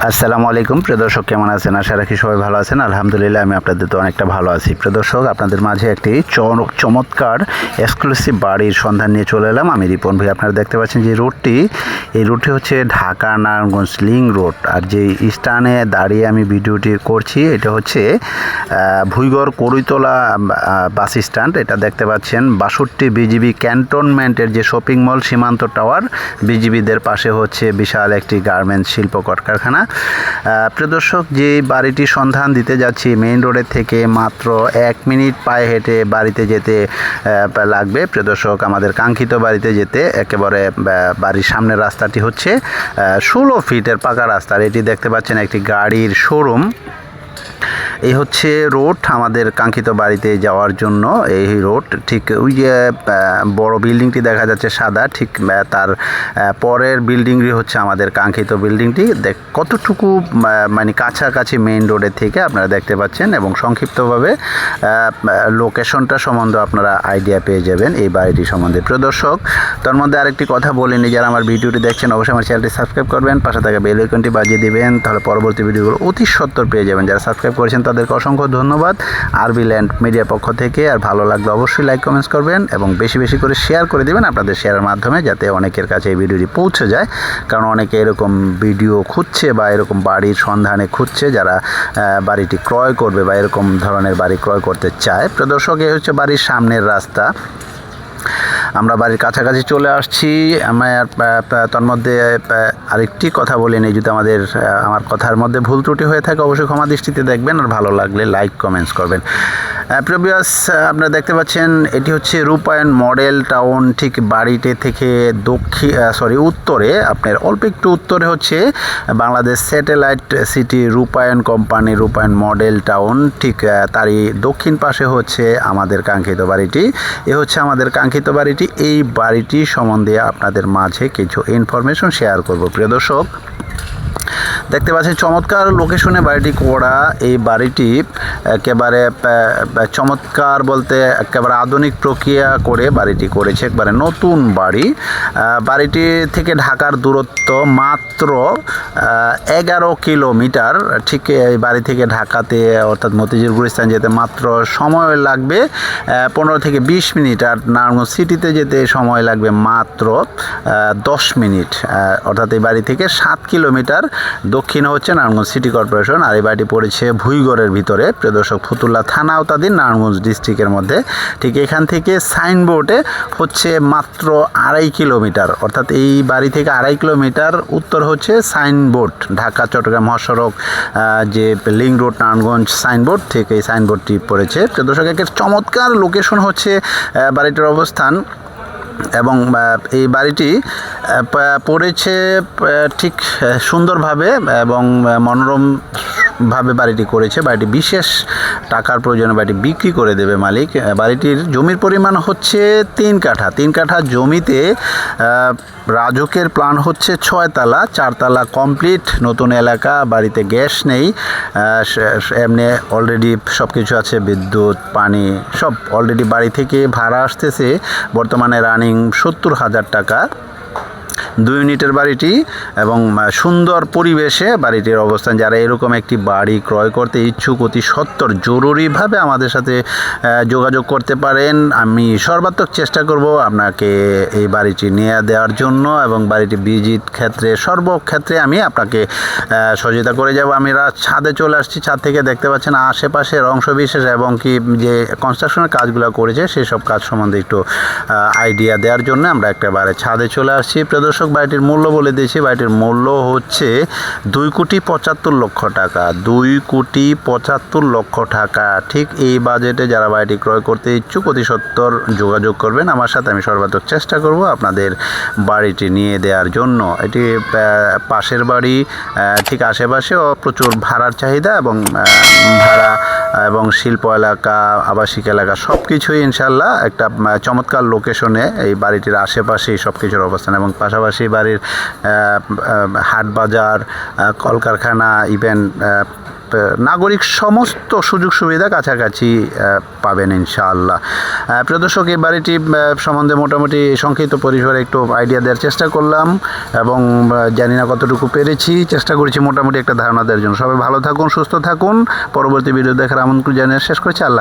আসসালামু আলাইকুম। প্রিয় দর্শক কেমন আছেন? আশা রাখি সবাই ভালো আছেন। আলহামদুলিল্লাহ আমি আপনাদের তো অনেকটা ভালো আছি। প্রিয় দর্শক আপনাদের মাঝে একটি চমৎকার এক্সক্লুসিভ বাড়ির সন্ধান নিয়ে চলে এলাম। আমি রিপন ভাই আপনারা দেখতে পাচ্ছেন যে রোডটি এই রোডটি হচ্ছে ঢাকা নারায়ণগঞ্জ লিং রোড। আর যে স্থানে দাঁড়িয়ে আমি ভিডিওটি করছি এটা হচ্ছে ভুইগড় আহ, বাস স্ট্যান্ড। এটা দেখতে পাচ্ছেন বাষট্টি বিজিবি ক্যান্টনমেন্টের যে শপিং মল সীমান্ত টাওয়ার। বিজিবিদের পাশে হচ্ছে বিশাল একটি গার্মেন্টস শিল্প কারখানা আহ, প্রিয় দর্শক যে বাড়িটি সন্ধান দিতে যাচ্ছি মেইন রোডের থেকে মাত্র এক মিনিট পায়ে হেঁটে বাড়িতে যেতে লাগবে। প্রদর্শক আমাদের কাঙ্ক্ষিত বাড়িতে যেতে একেবারে বাড়ির সামনের রাস্তাটি হচ্ছে ষোলো ফিটের পাকা রাস্তা। এটি দেখতে পাচ্ছেন একটি গাড়ির শোরুম এই হচ্ছে রোড আমাদের কাঙ্ক্ষিত বাড়িতে যাওয়ার জন্য। এই রোড ঠিক ওই যে বড় বিল্ডিংটি দেখা যাচ্ছে সাদা, ঠিক তার পরের বিল্ডিংটি হচ্ছে আমাদের কাঙ্ক্ষিত বিল্ডিংটি। দেখ, কতটুকু মানে কাছাকাছি মেইন রোডের থেকে আপনারা দেখতে পাচ্ছেন এবং সংক্ষিপ্তভাবে লোকেশনটা সম্বন্ধে আপনারা আইডিয়া পেয়ে যাবেন এই বাড়িটি সম্বন্ধে। প্রিয় দর্শক, তার মধ্যে আরেকটি কথা বলিনি যারা আমার ভিডিওটি দেখছেন অবশ্যই আমার চ্যানেলটি সাবস্ক্রাইব করবেন, পাশে থাকা বেল আইকনটি বাজিয়ে দিবেন, তাহলে পরবর্তী ভিডিওগুলো অতি সত্তর পেয়ে যাবেন। যারা সাবস্ক্রাইব করেছেন তাদেরকে অসংখ্য ধন্যবাদ। আরবি ল্যান্ড মিডিয়া পক্ষ থেকে আর ভালো লাগলে অবশ্যই লাইক, কমেন্টস করবেন এবং বেশি বেশি করে শেয়ার করে দিবেন আপনাদের শেয়ারের মাধ্যমে যাতে অনেকের কাছে এই ভিডিওটি পৌঁছে যায়। কারণ অনেকে এরকম ভিডিও খুঁজছে বা এরকম বাড়ির সন্ধানে খুঁজছে যারা বাড়িটি ক্রয় করবে বা এরকম ধরনের বাড়ি ক্রয় করতে চায়। প্রদর্শক এ হচ্ছে বাড়ির সামনের রাস্তা। আমরা বাড়ির কাছাকাছি চলে আসছি। আমার আহ, আহ, তার মধ্যে আরেকটি কথা বলে নিই যদি আমাদের আমার কথার মধ্যে ভুল ত্রুটি হয়ে থাকে অবশ্যই ক্ষমা দৃষ্টিতে দেখবেন আর ভালো লাগলে লাইক কমেন্টস করবেন। প্রিভিয়াস আপনারা দেখতে পাচ্ছেন, এটি হচ্ছে রূপায়ণ মডেল টাউন ঠিক বাড়িতে থেকে দক্ষিণ সরি উত্তরে। আপনার অল্প একটু উত্তরে হচ্ছে Bangladesh satellite city Rupayan company Rupayan model town ঠিক তারই দক্ষিণ পাশে হচ্ছে আমাদের কাঙ্ক্ষিত বাড়িটি। এ হচ্ছে আমাদের কাঙ্ক্ষিত বাড়িটি। এই বাড়িটি সম্বন্ধে আপনাদের মাঝে কিছু ইনফরমেশন শেয়ার করব। প্রিয় দর্শক দেখতে পাচ্ছেন, চমৎকার লোকেশনে বাড়িটি করা এই বাড়িটি একেবারে চমৎকার বলতে একেবারে আধুনিক প্রক্রিয়া করে বাড়িটি করেছে, একবারে নতুন বাড়ি। বাড়িটি থেকে ঢাকার দূরত্ব মাত্র এগারো কিলোমিটার। ঠিক এই বাড়ি থেকে ঢাকাতে, অর্থাৎ মতিঝিল গুলিস্তান যেতে মাত্র সময় লাগবে পনেরো থেকে বিশ মিনিট আর নারায়ণগঞ্জ সিটিতে যেতে সময় লাগবে মাত্র দশ মিনিট। অর্থাৎ এই বাড়ি থেকে সাত কিলোমিটার দক্ষিণে হচ্ছে নারায়ণগঞ্জ সিটি কর্পোরেশন আর এই বাড়িটি পড়েছে ভুইগড়ের ভিতরে। প্রিয় দর্শক, ফতুল্লা থানা আওতাধীন নারায়ণগঞ্জ ডিস্ট্রিক্টের মধ্যে। ঠিক এখান থেকে সাইনবোর্ডে হচ্ছে মাত্র আড়াই কিলোমিটার। অর্থাৎ এই বাড়ি থেকে আড়াই কিলোমিটার উত্তর হচ্ছে সাইনবোর্ড ঢাকা, চট্টগ্রাম মহাসড়ক যে লিং রোড নারায়ণগঞ্জ সাইনবোর্ড থেকে এই সাইনবোর্ডটি পড়েছে। প্রিয় দর্শক, একের চমৎকার লোকেশন হচ্ছে বাড়িটির অবস্থান এবং এই বাড়িটি পড়েছে ঠিক সুন্দরভাবে এবং মনোরমভাবে মনোরম ভাবে বাড়িটি করেছে। বাড়িটি বিশেষ টাকার প্রয়োজনে বাড়িটি বিক্রি করে দেবে মালিক। বাড়িটির জমির পরিমাণ হচ্ছে তিন কাঠা। তিন কাঠা জমিতে রাজকের প্ল্যান হচ্ছে ছয়তলা চারতলা কমপ্লিট, নতুন এলাকা, বাড়িতে গ্যাস নেই এমনি অলরেডি সব কিছু আছে, বিদ্যুৎ, পানি, সব অলরেডি বাড়ি থেকে ভাড়া আসতেছে। বর্তমানে রানিং সত্তর হাজার টাকা। দুই ইউনিটের বাড়িটি এবং সুন্দর পরিবেশে বাড়িটির অবস্থান। যারা এরকম একটি বাড়ি ক্রয় করতে ইচ্ছুক, অতি সত্তর জরুরিভাবে আমাদের সাথে যোগাযোগ করতে পারেন। আমি সর্বাত্মক চেষ্টা করব আপনাকে এই বাড়িটি নিয়ে দেওয়ার জন্য এবং বাড়িটি ভিজিট ক্ষেত্রে, সর্বক্ষেত্রে আমি আপনাকে সহযোগিতা করে যাব। আমি রাত ছাদে চলে আসছি। ছাদ থেকে দেখতে পাচ্ছেন আশেপাশের অংশবিশেষ এবং কি যে কনস্ট্রাকশনের কাজগুলো করেছে, সেসব কাজ সম্বন্ধে একটু আইডিয়া দেওয়ার জন্য আমরা একেবারে ছাদে চলে আসছি। প্রদর্শক বাড়িটির মূল্য বলে দিয়েছি। বাড়িটির মূল্য হচ্ছে দুই কোটি পঁচাত্তর লক্ষ টাকা। দুই কোটি পঁচাত্তর লক্ষ টাকা। ঠিক এই বাজেটে যারা বাড়িটি ক্রয় করতে ইচ্ছুক, অতি সত্তর যোগাযোগ করবেন। আমার সাথে আমি সর্বাত্মক চেষ্টা করব আপনাদের বাড়িটি নিয়ে দেওয়ার জন্য। এটি পাশের বাড়ি ঠিক আশেপাশেও প্রচুর ভাড়ার চাহিদা এবং ভাড়া এবং শিল্প এলাকা, আবাসিক এলাকা সব কিছুই ইনশাল্লাহ একটা চমৎকার লোকেশনে এই বাড়িটির আশেপাশেই সব কিছুর অবস্থান। এবং পাশাপাশি বাড়ির হাট বাজার কলকারখানা ইভেন নাগরিক সমস্ত সুযোগ সুবিধা কাছাকাছি পাবেন ইনশাআল্লাহ। প্রদর্শক এই বাড়িটি সম্বন্ধে মোটামুটি সংক্ষিপ্ত পরিসরে একটু আইডিয়া দেওয়ার চেষ্টা করলাম এবং জানি না কতটুকু পেরেছি। চেষ্টা করেছি মোটামুটি একটা ধারণা দেওয়ার জন্য। সবাই ভালো থাকুন, সুস্থ থাকুন। পরবর্তী ভিডিও দেখার আমন্ত্রণ জানিয়ে শেষ করছি। আল্লাহ।